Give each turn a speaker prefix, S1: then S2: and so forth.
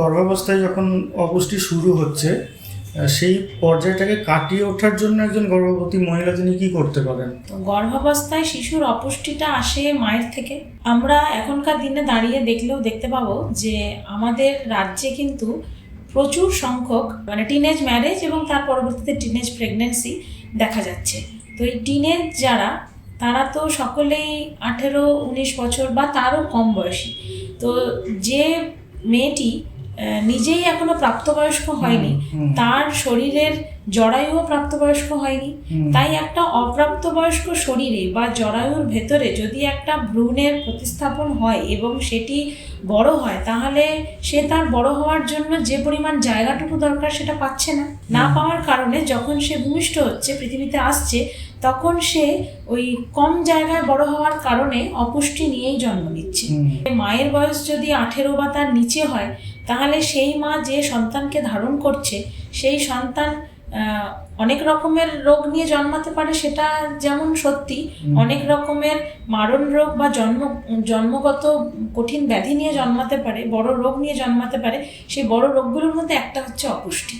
S1: গর্ভাবস্থায় যখন অপুষ্টি শুরু হচ্ছে সেই পর্যায়টাকে কাটিয়ে ওঠার জন্য একজন গর্ভবতী মহিলা তিনি কি করতে পারেন?
S2: গর্ভাবস্থায় শিশুর অপুষ্টিটা আসে মায়ের থেকে। আমরা এখনকার দিনে দাঁড়িয়ে দেখলেও দেখতে পাবো যে আমাদের রাজ্যে কিন্তু প্রচুর সংখ্যক মানে টিনেজ ম্যারেজ এবং তার পরবর্তীতে টিনেজ প্রেগনেন্সি দেখা যাচ্ছে। তো এই টিনেজ যারা, তারা তো সকলেই আঠেরো, উনিশ বছর বা তারও কম বয়সী। তো যে মেয়েটি নিজেই এখনও প্রাপ্তবয়স্ক হয়নি। তার শরীরের জরায়ুও প্রাপ্তবয়স্ক হয়নি। তাই একটা অপ্রাপ্তবয়স্ক শরীরে বা জরায়ুর ভেতরে যদি একটা ভ্রূণের প্রতিস্থাপন হয় এবং সেটি বড় হয় তাহলে সে তার বড় হওয়ার জন্য যে পরিমাণ জায়গাটুকু দরকার সেটা পাচ্ছে না। না পাওয়ার কারণে যখন সে ভূমিষ্ঠ হচ্ছে পৃথিবীতে আসছে তখন সে ওই কম জায়গায় বড় হওয়ার কারণে অপুষ্টি নিয়েই জন্ম নিচ্ছে। মায়ের বয়স যদি আঠেরো বা তার নিচে হয় তাহলে সেই মা যে সন্তানকে ধারণ করছে সেই সন্তান অনেক রকমের রোগ নিয়ে জন্মাতে পারে সেটা যেমন সত্যি অনেক রকমের মারণ রোগ বা জন্ম জন্মগত কঠিন ব্যাধি নিয়ে জন্মাতে পারে বড় রোগ নিয়ে জন্মাতে পারে সেই বড় রোগগুলোর মধ্যে একটা হচ্ছে অপুষ্টি।